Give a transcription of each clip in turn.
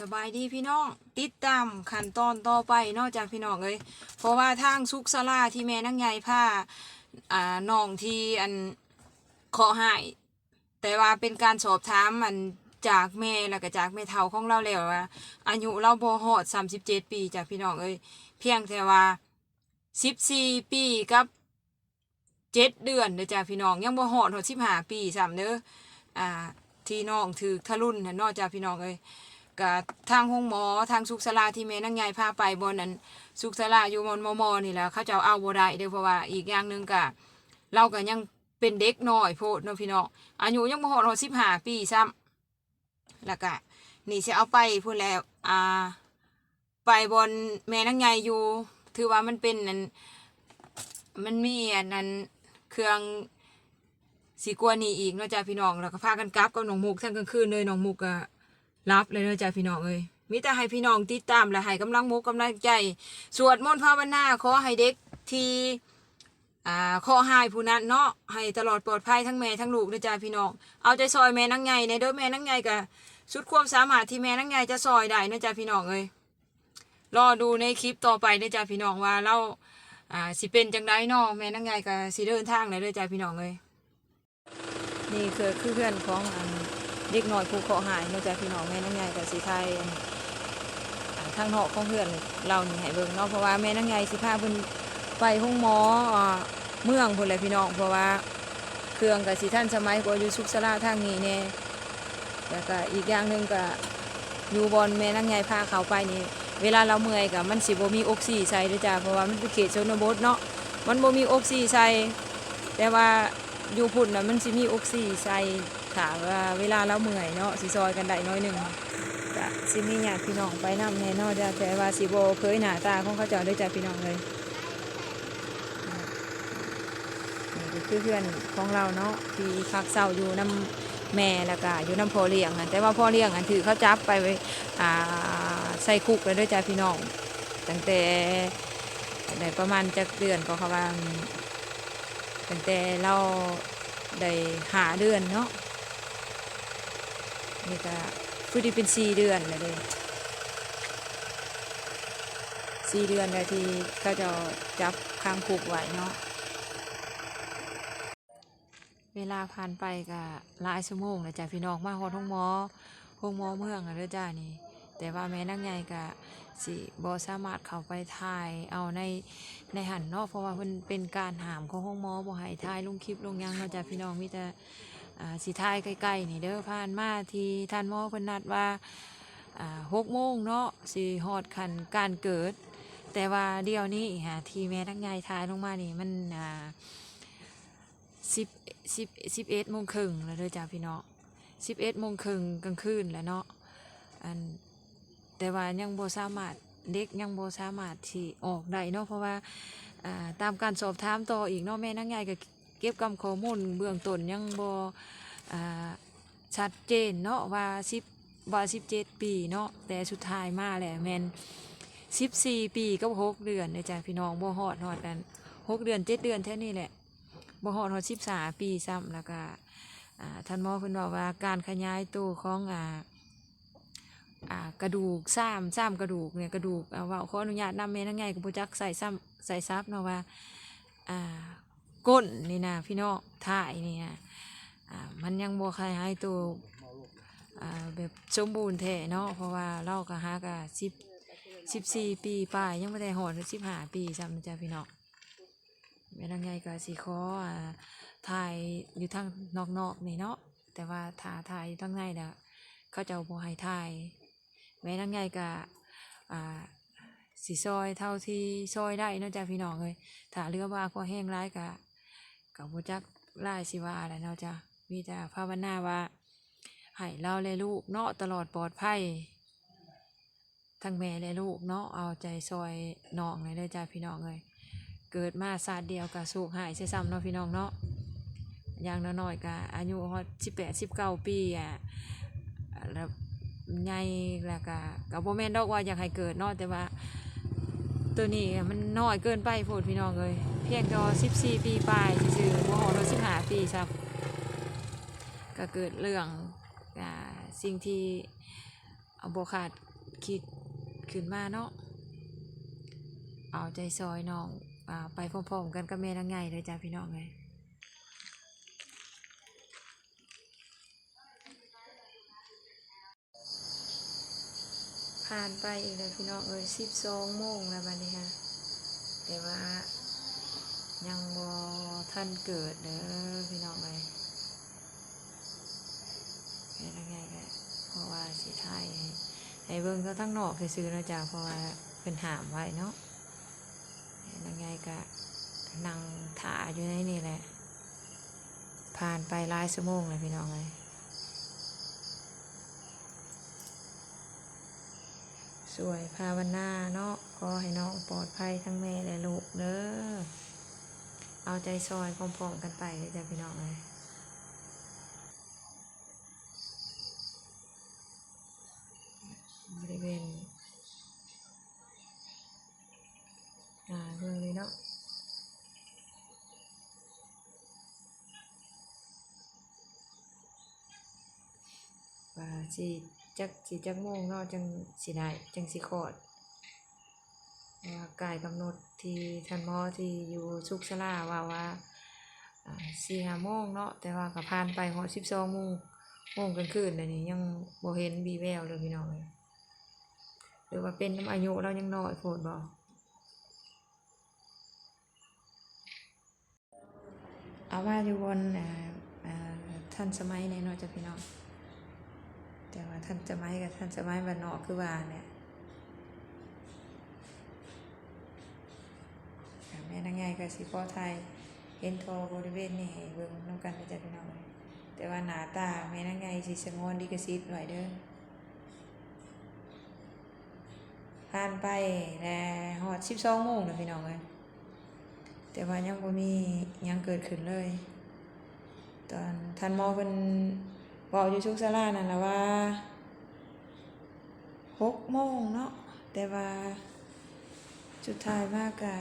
สบายดีพี่น้องติดตามขั้นตอนต่อไปนอกจากพี่น้องเลย เพราะว่าทางซุกซาลาที่แม่นั่งใหญ่ผ้าอ่าน้องที่อันขอหาย แต่ว่าเป็นการสอบถามมันจากแม่แล้วก็จากแม่เฒ่าของเราแล้วว่าอายุเราบ่ฮอด37 ปีจากพี่น้องเอ้ยเพียงแต่ว่า 14 ปีกับเจ็ดเดือนเด้อจ้าพี่น้องยังบ่ฮอดฮอด15 ปีซ้ำเด้ออ่าที่น้องถือทะลุนน่ะนอกจากพี่น้องเอ้ย กับทางห้องหมอทางสุขศาลาที่แม่นั่งยายพาไปบนนั้นสุขศาลาอยู่มอนมอมอนี่แหละเขาจะเอาบ่ได้เด้อเพราะว่าอีกอย่างหนึ่งก็เราก็ยังเป็นเด็กน้อยโพดเนาะพี่น้องอายุยังบ่ฮอดสิบห้าปีซ้ำแล้วก็นี่สิเอาไปพูดแล้วอ่าไปบนแม่นั่งยายอยู่ถือว่ามันเป็นนั่นมันมีอันนั้นเครื่องสีกวนี่อีกเนาะจ้าพี่น้องแล้วก็พากันกลับกับน้องมุกทั้งกลางคืนเลยน้องมุกก็ รับเลยเด้อจ้าพี่น้องเอ้ยมิแต่ให้พี่น้องติดตามและให้กำลังมุกกำลังใจ สวดมนต์ภาวนาขอให้เด็กที่อ่าขอหายผู้นั้นเนาะให้ตลอดปลอดภัยทั้งแม่ทั้งลูกเด้อจ้าพี่น้องเอาใจซอยแม่นังไงในเด้อแม่นังไงก็สุดความสามารถที่แม่นังไงจะซอยได้เด้อจ้าพี่น้องเอ้ยรอดูในคลิปต่อไปเด้อจ้าพี่น้องว่าเราอ่าสิเป็นจังไดเนาะแม่นังไงก็สิเดินทางเลยเด้อจ้าพี่น้องเอ้ยนี่คือคือเพื่อนของอัน เด็กน้อยผู้เคาะหายเนื่องจากพี่น้องแม่นังไงกับสีไทยทางนอกของเพื่อนเรานี่ให้เบิ่งเนาะเพราะว่าแม่นังไงสิพาเพิ่นไปห้องหมอเมืองพุ่นแหละพี่น้องเพราะว่าเครื่องกับสีท่านสมัยกว่าอยู่สุขสลาทางนี้แน่แล้วก็อีกอย่างหนึ่งก็อยู่บอนแม่นังไงพาเขาไปนี่เวลาเราเมื่อยกับมันสิบ่มีออกซิใส่ด้อจ้าเพราะว่ามันเป็นเขตชนบทเนาะมันบ่มีออกซิใส่แต่ว่า อยู่พุ่นนะมันสิมีออกซิใส่ถามว่าเวลาเราเมื่อยเนาะสิซอยกันได้น้อยหนึ่งก็สิมีญาติพี่น้องไปนำแน่นอนแต่ว่าสิโบเคยหน้าตาของเขาเจ้าด้จากพี่น้องเลยนี่คือเพื่อนของเราเนาะที่พักเศร้าอยู่น้ำแม่แล้วก็อยู่น้ำพ่อเลี้ยงอะแต่ว่าพ่อเลี้ยงอันถือเขาจับไปอ่าใส่คุกเลยด้วยจ้าพี่น้องตั้งแต่ได้ประมาณจักเดือนก็เขาว่า ตั้งแต่เราได้หาเดือนเนาะนี่ก็คือดีเป็นสี่เดือนเลยเด้สี่เดือนเลยที่เขาจะจับค้างคุกไว้เนาะเวลาผ่านไปก็หลายชั่วโมงเลยจ้ะพี่น้องมาฮอดห้องหมอห้องหมอเมืองอะเด้อจ้านี่ แต่ว่าแม่นักใหญ่ก็ สิบ่สามารถเข้าไปถ่ายเอาในในหันเนาะเพราะว่ามันเป็นการหามของห้องหมอบ่ให้ทายลงคลิปลงหยังเนาะจ้ะพี่น้องมีแต่อ่าสิทายใกล้ๆนี่เด้อผ่านมาที่ท่านหมอเพิ่นนัดว่าอ่าหกโมงเนาะสิฮอดคันการเกิด แต่ว่าเดี๋ยวนี้หาที่แม่ทั้งยายทายลงมานี่มันอ่าสิบสิบสิบเอ็ดโมงครึ่งแล้วเด้อจ้ะพี่น้องสิบเอ็ดโมงครึ่งกลางคืนแล้วเนาะอัน แต่ว่ายังบ่สามารถเด็กยังบ่สามารถที่ออกได้เนาะเพราะว่าอ่าตามการสอบถามต่ออีกเนาะแม่นางใหญ่ก็เก็บกำข้อมูลเบื้องต้นยังบ่อ่าชัดเจนเนาะว่า10ว่า17ปีเนาะแต่สุดท้ายมาแหละแม่น14ปีกับ6เดือนเด้อจ้ะพี่น้องบ่ฮอดฮอดกัน6เดือน7เดือนแค่นี้แหละบ่ฮอดฮอด13ปีซ้ำแล้วก็อ่าท่านหมอเพิ่นบอกว่าการขยายตัวของอ่า กระดูกซ้ำซ้ำกระดูกเนี่ยกระดูกเอาว่าขออนุญาตนำเมนังไงกับปุจักใส่ซ้ำใส่ซับเนาะว่าอ่าก้นนี่นะพี่น้องถ่ายนี่นะอ่ามันยังบ่คลายหายตัวอ่าแบบสมบูรณ์แท้เนาะเพราะว่าเราก็หากะสิบสิบสี่ปีป่ายยังไม่ได้หอดสิบห้าปีซ้ำจ๊ะพี่น้องแม่นางไงก็สิขออ่าถ่ายอยู่ทางนอกๆนี่เนาะแต่ว่าถ่าถ่ายอยู่ทางในน่ะเขาจะเอาบ่ให้ถ่าย แม่นั่งไงกะอ่าสีซอยเท่าที่ซอยได้เนาะจ้ะพี่น้องเลยถ้าเรือว่าพอแห้งร้ายกะกับบุจักไล่สิว่าอะไรเนาะจ้ะมีแต่ภาวนาว่าให้เราและลูกเนาะตลอดปลอดภัยทั้งแม่และลูกเนาะเอาใจซอยน้องเลยเด้อจ้ะพี่น้องเลยเกิดมาศาสตร์เดียวกับสูกหายเสียซ้ำเนาะพี่น้องเนาะอย่างน้อยๆกะอายุฮอดสิบแปดสิบเก้าปีอะแล้ว ใหญ่แล้วก็กับโบแมนดอกว่าอยากให้เกิดเนาะแต่ว่า ตัวนี้มันน้อยเกินไปโพดพี่น้องเลยเพียงแค่สิบสี่ปีปลายซื่อบ่ฮอดสิบหาปีซับก็เกิดเรื่องอ่าสิ่งที่เอาบขาดคิดขึ้นมาเนาะเอาใจซอยน้องอ่าไปพร้อมๆกันกับแม่นางไงเลยจ้าพี่น้องเลย ผ่านไปอีกแล้วพี่น้องเอ้ยสิบสองโมงแล้วบัดนี้ค่ะแต่ว่ายังบ่ทันเกิดเด้อพี่น้องเลยแม่นางไงก็เพราะว่าสิถ่ายให้ให้เบิ่งก็ทั้งนอกซื่อนาะจ้าเพราะว่าเพิ่นหามไว้เนาะยังไงก็นั่งถ่าอยู่ในนี่แหละ ผ่านไปหลายชั่วโมงเลยพี่น้องเลย สวยภาวนาเนาะก็ให้น้องปลอดภัยทั้งแม่และลูกเด้อเอาใจซอยพร้อมๆกันไปเลยจ้ะพี่น้องเลยบริเวณอ่าเรื่องนี้เนาะว่าสิ จักสิจักโมงเนาะจังสิได้จังสิคลอดกายกำหนดที่ท่านหมอที่อยู่สุขศาลาว่าว่าสี่ห้าโมงเนาะแต่ว่าก็ผ่านไปหอสิบสองโมงโมงกลางคืนเลยวนี้ยังบ่เห็นบีแววเลยพี่น้องเลยหรือว่าเป็นน้ำอายุเรายังน้อยโพดบ่เอาว่าอยู่บนอ่าท่านสมัยในนาะจ้ะพี่น้อง แต่ว่าท่านสมัยกับท่านสมัยบ้านนอกคือว่าเนี่ยแม่นางไงกับสิพ่อไทยเห็นทอบริเวณนี่เบิ่งน้ำกันนะจ้ะพี่น้องแต่ว่าหนาตาแม่นางไงสิสงวนดีกสิทธิ์ไว้เด้อผ่านไปแล้วฮอดสิบสองโมงแล้วพี่น้องเลยแต่ว่ายังบ่มียังเกิดขึ้นเลย ตอนท่านมอเพิ่น บอกอยู่ชุกศาลานั่นแหละว่าหกโมงเนาะแต่ว่าสุดท้ายมากกะ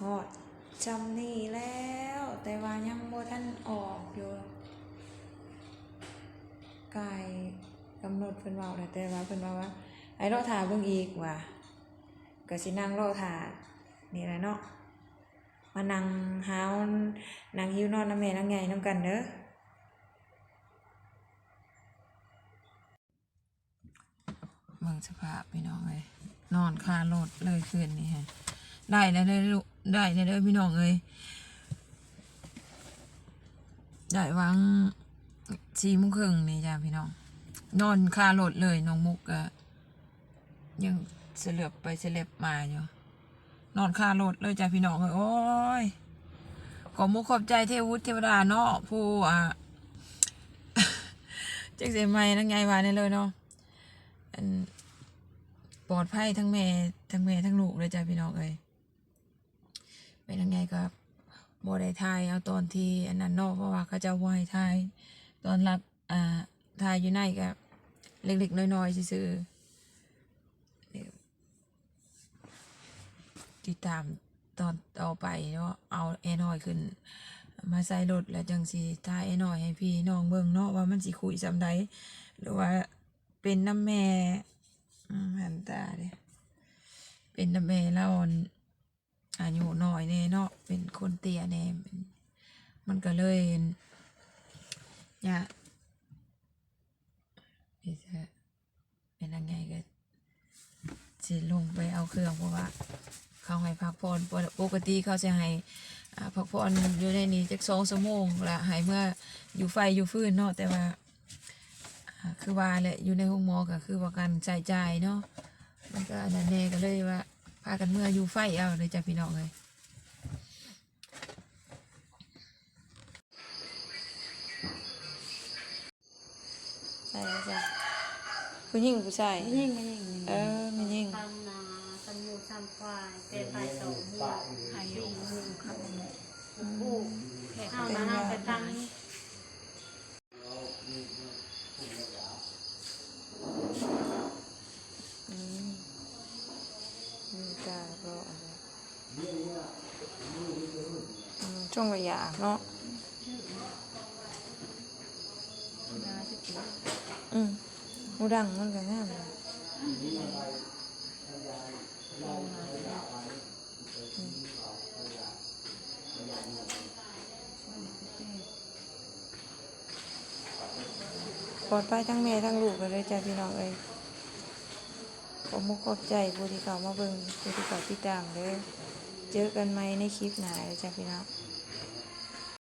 ฮอดจำนี่แล้ว แต่ว่ายังบ่ทันออกอยู่กายกำหนดเพิ่นเว้าแล้วแต่ว่าเพิ่นว่าว่าไอ้รอท่าเบิ่งอีกว่าก็สินั่งรอท่านี่แหละเนาะมานั่งหาวนางหิวนอนน้ำแม่นางไงน้ำกันเด้อ เบิ่งสภาพพี่น้องเลยนอนคารถเลยคืนนี้ฮะได้แล้วเลยลูกได้แล้วเลยพี่น้องเอ้ยได้วางสี่โมงครึ่งนี่จ้าพี่น้อง นอนคารถเลยน้องมุกก็ยังเสลือบไปเสลือบมาอยู่นอนคารถเลยจ้ะพี่น้องเอ้ยโอ้ยขอมุกขอบใจเทวุฒิเทวดาเนาะผู้อะเจักเสียไม่นั่งไงวาเนี่ยเลยเนาะอัน ปลอดภัยทั้งแม่ทั้งแม่ทั้งลูกเลยจ้ะพี่น้องเอ้ยเป็นยังไงก็บได้ทายเอาตอนที่อันนั้นนาะเพราะว่าเขาจะวายทายตอนรักอ่าทายอยู่ในก็เล็กๆน้อยๆซื่อติดตามตอนต่อไปเนาะเอาแอน้อยขึ้น มาใส่รถแล้วจังสีทายแอน้อยให้พี่น้องเบิ่งเนาะว่ามันสิคุยสำใดหรือว่าเป็นน้ำแม่ เป็นน้ำแม่แล้วอ่อนอายุน้อยแน่เนาะเป็นคนเตี้ยแน่มันมันก็เลยยากพี่จะเป็นยังไงก็สิลงไปเอาเครื่องเพราะว่าเขาให้พักผ่อนปกติเขาจะให้พักผ่อนอยู่ในนี้จักสองชั่วโมงละให้เมื่ออยู่ไฟอยู่ฟืนเนาะแต่ว่าคือว่าแหละอยู่ในห้องหมอก็คือว่าการใช้จ่ายเนาะ มันก็อันนั้นแน่ก็เลยว่าพากันเมื่ออยู่ไฟเอาเลยจ้ะพี่น้องเลยใช่จ้ะผู้หญิงผู้ชายยิ่งไม่ยิ่งเออไม่ยิ่งทำนาทำหมูทำควายเป็นไปสองหมูหายอยู่หมูขับหมูปูข้าวมาห้าไปตั้ง อืมมีกาก็อะไรอืม ช่วงระยะเนาะนาสิบปีอืมหูดังมันก็งามนะปลอดภัยทั้งแม่ทั้งลูกเลยจ้าพี่น้องเอ้ยขอมุกขอบใจผู้ที่เขามาเบิ่งผู้ที่เขาติดตามเลยเจอกันไหมในคลิปหน้าเลยจ้าพี่น้อง